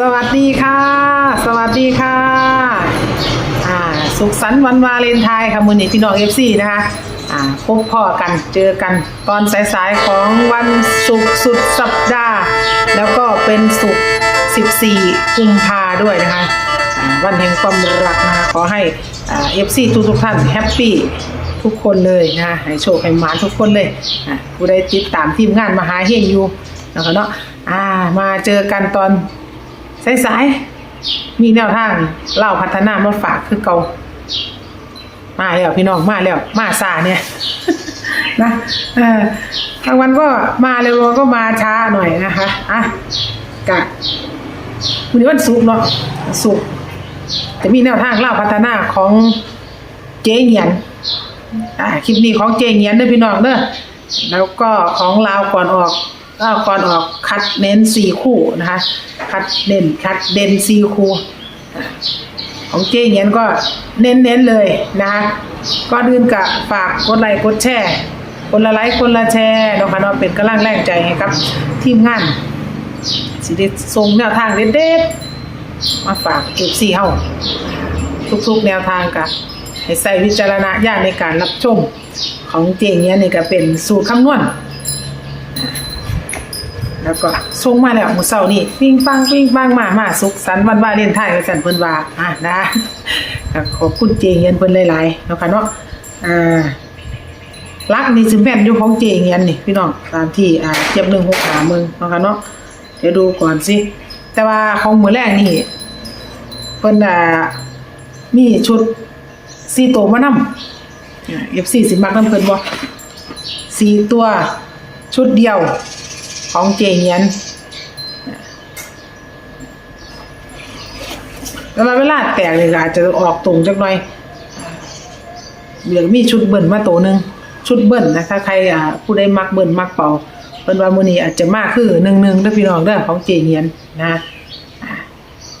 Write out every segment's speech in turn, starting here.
สวัสดีค่ะ สวัสดีค่ะ อ่า สุขสันต์วันวาเลนไทน์ค่ะมือนี้พี่น้องเอฟซีนะคะ อ่า พบพ่อกันเจอกันตอนสายๆของวันศุกร์สุดสัปดาห์ แล้วก็เป็นศุกร์14กุมภาด้วยนะคะอ่าวันแห่งความรักนะคะขอให้อ่าเอฟซีทุกๆท่านแฮปปี้ทุกคนเลยนะคะให้โชคให้หมานทุกคนเลยอ่าผู้ใดติดตามทีมงานมหาเฮงอยู่นะคะเนาะอ่ามาเจอกันตอน สายๆมีแนวทางเล่าพัฒนามาฝากคือเก่ามาแล้วพี่น้องมาแล้ว มาซาเนี่ยนะเออบางวันก็มาเร็วๆก็มาช้าหน่อยนะคะอะกะวันนี้วันศุกร์เนาะศุกร์จะมีแนวทางเล่าพัฒนาของเจ๊เหงียนอ่าคลิปนี้ของเจ๊เหงียนเด้อพี่น้องเด้อแล้วก็ของลาวก่อนออก ลาวก่อนออกคัดเน้นสี่คู่นะคะ คัดเด่นคัดเด่นสี่คู่ของเจ๊เงียนก็เน้นๆเลยนะคะก็ดื่นกับฝากกดไลค์กดแชร์คนละไลค์คนละแชร์นะคะเนาะเป็นกำลังแรงใจให้ครับ ทีมงานสิได้ส่งแนวทางเด็ดๆมาฝากเอฟซีเฮาทุกๆแนวทางกะให้ใส่วิจารณญาณในการรับชม ของเจงเนี้ยนี่ก็เป็นสูตรคำนวณ แล้วก็ส่งมาแล้วมื้อเช้านี่ปิ้งปังปิ้งปังมามาสุขสันวันวาเลนไทน์กันเพิ่นว่าอะนะขอบคุณเจงเงี้ยนเพิ่นหลายๆเนาะค่ะเนาะอ่ารักนี่สิแม่นอยู่ของเจงเงี้ยนนี่พี่น้องตามที่อ่าเจ็บ1 6หามึงเนาะค่ะเนาะเดี๋ยวดูก่อนสิแต่ว่าของมือแรกนี่เพิ่นอ่ามีชุดซีโตวมานำอ่า F4 สิมักนำเพิ่นบ่สี่ตัวชุดเดียว ของเจเนียนแล้วเวลาแตกเลยอาจจะออกตรงจักหน่อยเดี๋ยวมีชุดเบิ่นมาตัวหนึ่งชุดเบิ่นนะถ้าใครผู้ใดมักเบิ่นมักเป่าเพิ่นว่ามือนี้อาจจะมากคือหนึ่งหนึ่งเด้อพี่น้องเด้อของเจเนียนนะ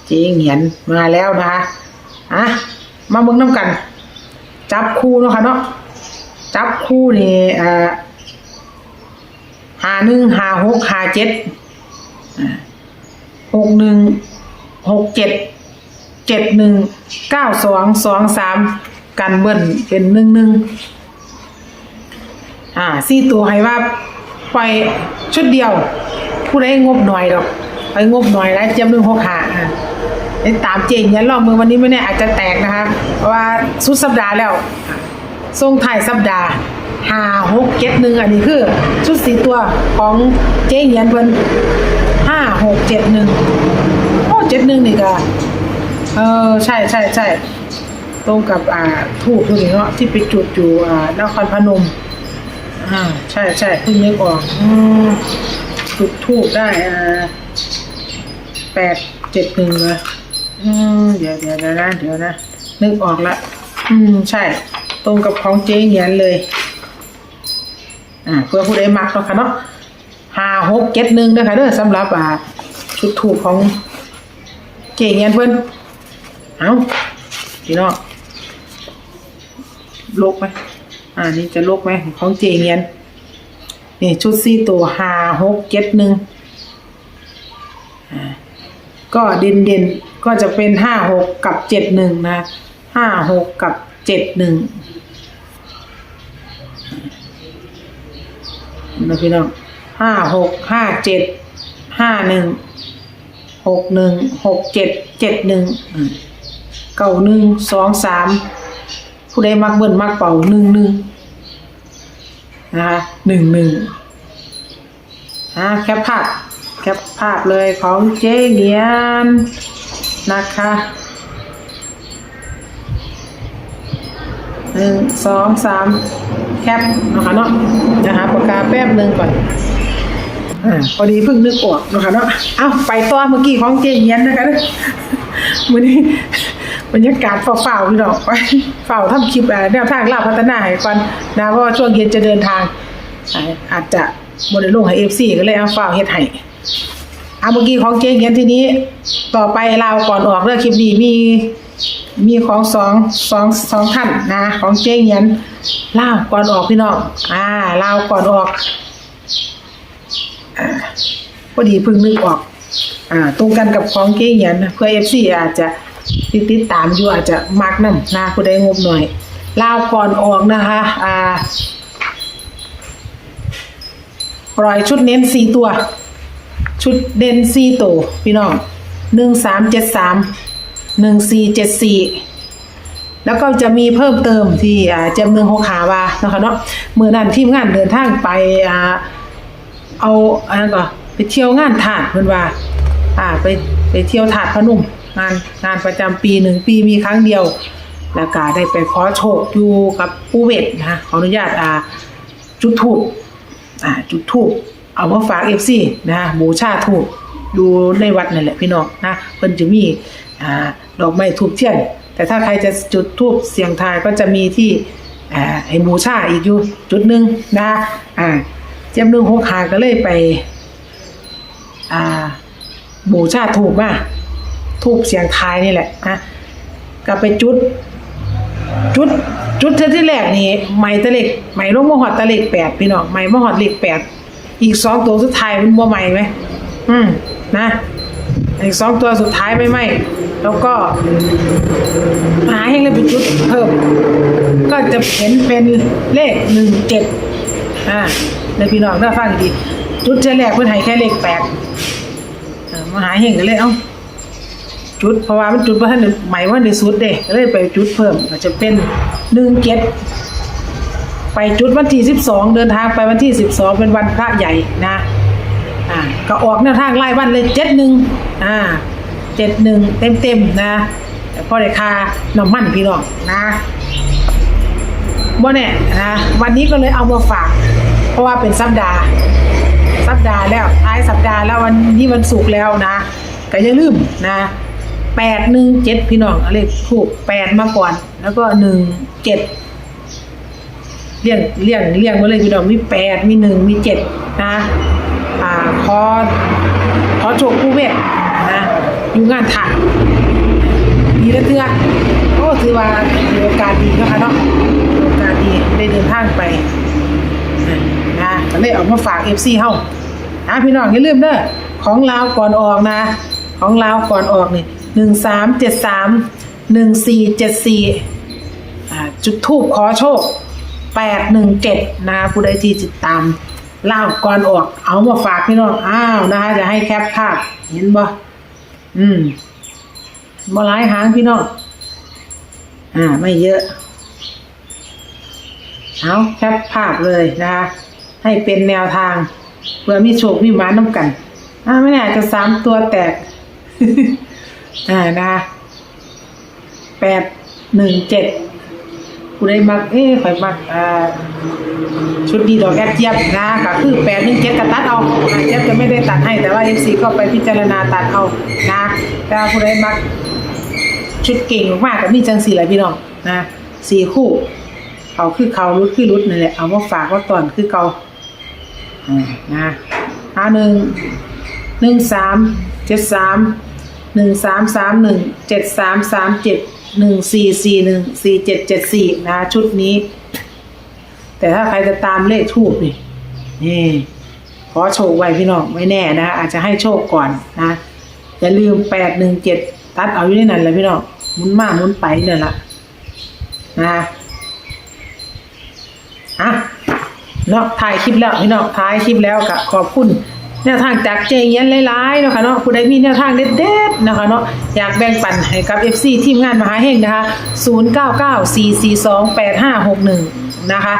เจเนียนมาแล้วนะคะอะมาเบิ่งน้ำกัน จับคู่เนาะค่ะเนาะจับคู่นี่อ่า หาหนึ่งหาหกหาเจ็ดหกหนึ่งหกเจ็ดเจ็ดหนึ่งเก้าสองสองสามกันเบิ้ลเป็นหนึ่งหนึ่งอ่าสี่ตัวให้ว่าไปชุดเดียว ผู้ใดงบหน่อยดอกไปงบหน่อยแล้วเจ็บหนึ่งหกหาอ่าไอ้ตามเจงยันรอบมือวันนี้ไม่แน่อาจจะแตกนะคะเพราะว่าสุดสัปดาห์แล้ว ส่งถ่ายสัปดาห์ห้าหกเจ็ดหนึ่งอันนี้คือชุดสีตัวของเจ๊เหียนเพิ่นห้าหกเจ็ดหนึ่งโอ้เจ็ดหนึ่งนี่ก็เออใช่ใช่ใช่ตรงกับอ่าถูกตัวนี้เนาะที่ไปจุดอยู่อ่านครพนมอ่าใช่ใช่เพิ่งนึกออกอืมจุดทูบได้อ่าแปดเจ็ดหนึ่งเลยอืมเดี๋ยวเดี๋ยวเดี๋ยวนะเดี๋ยวนะนึกออกละอืมใช่ ตรงกับของเจ๊เหียนเลย อ่าเพื่อผู้ใดมักเนาะค่ะเนาะห้าหกเจ็ดหนึ่งนะคะเด้อสำหรับอ่าชุดถูกของเจ๊เหียนเพิ่อนเอาพี่น้องลกไหมอ่านี่จะลกไหมของเจ๊เหียนนี่ชุดสี่ตัวห้าหกเจ็ดหนึ่งอ่าก็เด่นเด่นก็จะเป็นห้าหกกับเจ็ดหนึ่งนะห้าหกกับ เจ็ดหนึ่งนะพี่น้องห้าหกห้าเจ็ดห้าหนึ่งหกหนึ่งหกเจ็ดเจ็ดหนึ่งเก้าหนึ่งสองสามผู้ใดมักเบิ่นมักเป่าหนึ่งหนึ่งนะคะหนึ่งหนึ่งอ่าแคปภาพแคปภาพเลยของเจ๊เงียนนะคะ หนึ่งสองสามแคปนะคะเนาะนะคะปากกาแป๊บหนึ่งก่อนอ่าพอดีเพิ่งนึกออกนะคะเนาะเอ้าไปต่อเมื่อกี้ของเจเงียนนะคะเด้อวันนี้บรรยากาศเฝ่าๆพี่น้องไปฝ่าทำคลิปแนวทางลาพัฒนาให้ก่อนนะเพราะว่าช่วงเย็นจะเดินทาง อาจจะบริลลงให้เอฟซีก็เลยเอาฝ่าเฮ็ดให้อาเมื่อกี้ของเจเงียนทีนี้ ต่อไปลาวก่อนออกเรื่องคลิปนี้มี มีของสองสองสองท่านนะของเจ๊เงียนลาวก่อนออกพี่น้องอ่าลาวก่อนออกอพอดีเพิ่งนึกออก อ่า ตรงกันกับของเกียนเพื่อ FC อาจจะติดติดตามอยู่อาจจะมักนํนะผู้ใดงบหน่อยลาวก่อนออกนะคะ อ่าปล่อยชุดเน้นสี่ตัว ชุดเด่นสี่ตัวพี่น้องหนึ่งสามเจ็ดสาม หนึ่งสี่เจ็ดสี่แล้วก็จะมีเพิ่มเติมที่อ่าจำเมืองโฮคาวานะคะเนาะมือนั้นทีมงานเดินทางไปอ่าเอาอันนั้นก็ไปเที่ยวงานถาดเพิ่อนว่า อ่าไปไปเที่ยวถาดพนุ่มงานงานประจำปีหนึ่งปีมีครั้งเดียว แล้วก็ได้ไปขอโชคอยู่กับปูเวทนะคะขออนุญาตอ่าจุดถูกอ่าจุดถูกเอามาฝาก FC นะฮะบูชาถูก อยู่ในวัดนั่นแหละพี่น้องนะเพิ่นจะมีอ่าดอกไม้ถูกเทียน แต่ถ้าใครจะจุดทูบเสียงทายก็จะมีที่อ่าให้บูชาอีกอยู่จุดหนึ่งนะอ่าเจียมหนึ่งหกหาก็เลยไปอ่าบูชาถูกมาถูกเสียงทายนี่แหละนะก็ไปจุด จุดจุดเท่าที่แรกนี่ไม้ตะเล็กไม้ลงมหอดตะเล็กแปดพี่น้องไม้มหอดเล็กแปดอีกสองตัวสุดท้ายมันบ่ไหม้ไหมอืม นะอีกสองตัวสุดท้ายไม่ไหมแล้วก็หาให้เลยไปจุดเพิ่ม ก็จะเห็นเป็นเลขหนึ่งเจ็ดอ่าในพี่น้องถ้าฟังดีจุดเท่าแรกเพิ่นให้แค่เลขแปดมาหาเฮงกันเลยเอ้าจุดเพราะว่ามันจุดว่าท่านหมายว่าในสุดเด้ก็เลยไปจุดเพิ่มอาจจะเป็นหนึ่งเจ็ดไปจุดวันที่สิบสองเดินทางไปวันที่สิบสองเป็นวันพระใหญ่นะ อ่าก็ออกแนวทางไล่วันเลยเจ็ดหนึ่งอ่าเจ็ดหนึ่งเต็มเต็มๆนะแต่พอได้ค่าน้ำมันพี่น้องนะบ่แน่นะวันนี้ก็เลยเอามาฝาก เพราะว่าเป็นสัปดาห์ สัปดาห์แล้วท้ายสัปดาห์แล้ววันนี้วันศุกร์แล้วนะก็อย่าลืมนะแปดหนึ่งเจ็ดพี่น้องอะไรถูกแปดมาก่อน แล้วก็หนึ่งเจ็ดเลี่ยงเลี่ยงเลี่ยงมาเลยพี่น้องมีแปดมีหนึ่งมีเจ็ดนะ ขอขอโชคผู้เวทนะอยู่งานถักดีแล้วเตือนโอ้ถือว่ามีโอกาสดีนะคะเนาะโอกาสดีได้เดินทางไปนะก็เลยเอามาฝาก FC เฮาอะพี่น้องอย่าลืมเด้อของลาวก่อนออกนะ ของลาวก่อนออกนี่หนึ่งสามเจ็ดสามหนึ่งสี่เจ็ดสี่จุดทูบขอโชคแปดหนึ่งเจ็ดนะผู้ใดที่ติดตาม ล่าก่อนออก เอามาฝากพี่น้องอ้าวนะคะจะให้แคปภาพเห็นบ่อืมบ่หลายหางพี่น้องอ่า ไม่เยอะเอาแคปภาพเลยนะคะให้เป็นแนวทางเพื่อมีโชคมีหมาน้ำกันอ่าไม่แน่าจะสามตัวแตกอ่านะคะแปดหนึ่งเจ็ด กูได้มักเอ้ข่อยมักอ่าชุดดีดอกแอดเจี๊ยบนะก็คือแปดหนึ่งเจ็ดก็ตัดเอาอ่าเจี๊ยบจะไม่ได้ตัดให้แต่ว่าเอฟซีก็ไปพิจารณาตัดเอานะแต่ว่าผู้ใดมักชุดเก่งมากๆกับมีจังสี่แหละพี่น้องนะสี่คู่เขาคือเขารุดคือรุดนั่นแหละเอามาฝากว่าตอนคือเขาอ่านะห้าหนึ่งหนึ่งสามเจ็ดสามหนึ่งสามสามหนึ่งเจ็ดสามสามเจ็ด หนึ่งสี่สี่หนึ่งสี่เจ็ดเจ็ดสี่นะ ชุดนี้ แต่ถ้าใครจะตามเลขทูบนี่นี่ขอโชคไว้พี่น้องไม่แน่นะอาจจะให้โชคก่อนนะอย่าลืมแปดหนึ่งเจ็ดตัดเอาอยู่ในนั้นแหละพี่น้องหมุนมาหมุนไปเนี่ยละนะอะเนาะถ่ายคลิปแล้วพี่น้องถ่ายคลิปแล้วก็ขอบคุณ แนวทางจากเจเย็นหลายๆนะคะเนาะผู้ใดมีแนวทางเด็ดๆนะคะเนาะอยากแบ่งปันให้กับ FC ทีมงานมหาเฮงนะคะ0994428561นะคะ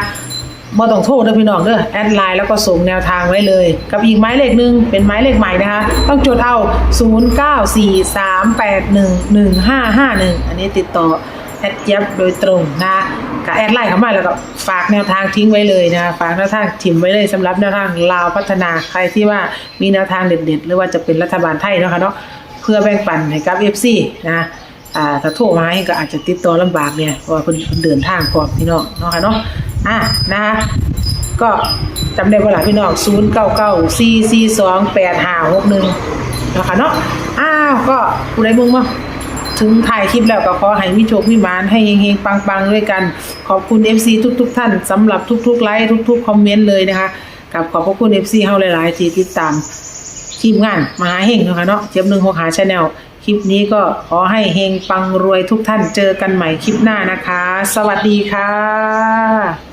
บ่ต้องโทษเด้พี่น้องเด้อแอดไลน์แล้วก็ส่งแนวทางไว้เลย กับอีกหมายเลขหนึ่งเป็นหมายเลขใหม่นะคะ ต้องจดเอา 0943811551 อันนี้ติดต่อแอดเจี๊ยบโดยตรงนะ กับแอดไลน์เข้ามาแล้วก็ฝากแนวทางทิ้งไว้เลยนะฝากแนวทางถิ่มไว้เลยสำหรับแนวทางลาวพัฒนาใครที่ว่ามีแนวทางเด็ดๆ หรือว่าจะเป็นรัฐบาลไทยนะคะเนาะเพื่อแบ่งปันให้กับ FC นะอ่าถ้าโทรมาให้ก็อาจจะติดต่อลำบากเนี่ยเพราะว่าเพิ่นเพิ่นเดินทางพร้อมพี่น้องเนาะค่ะเนาะอะนะคะก็จำได้ว่าหลายพี่น้อง0 9 9 4 4 2 8 5 6 1เนาะค่ะเนาะอ้าวก็ผู้ใดมึงมา ถึงถ่ายคลิปแล้วก็ขอให้มีโชคมีมานให้เฮงๆปังๆด้วยกัน ขอบคุณ FC ทุก ๆ ท่านสำหรับทุกๆไลค์ทุกๆคอมเมนต์เลยนะคะกับขอบพระคุณ FC เฮาหลายๆที่ติดตามทีมงานมหาเฮงนะคะเนาะเจี๊ยบหนึ่งหกหาชาแนลคลิปนี้ก็ขอให้เฮงปังรวยทุกท่านเจอกันใหม่คลิปหน้านะคะ สวัสดีค่ะ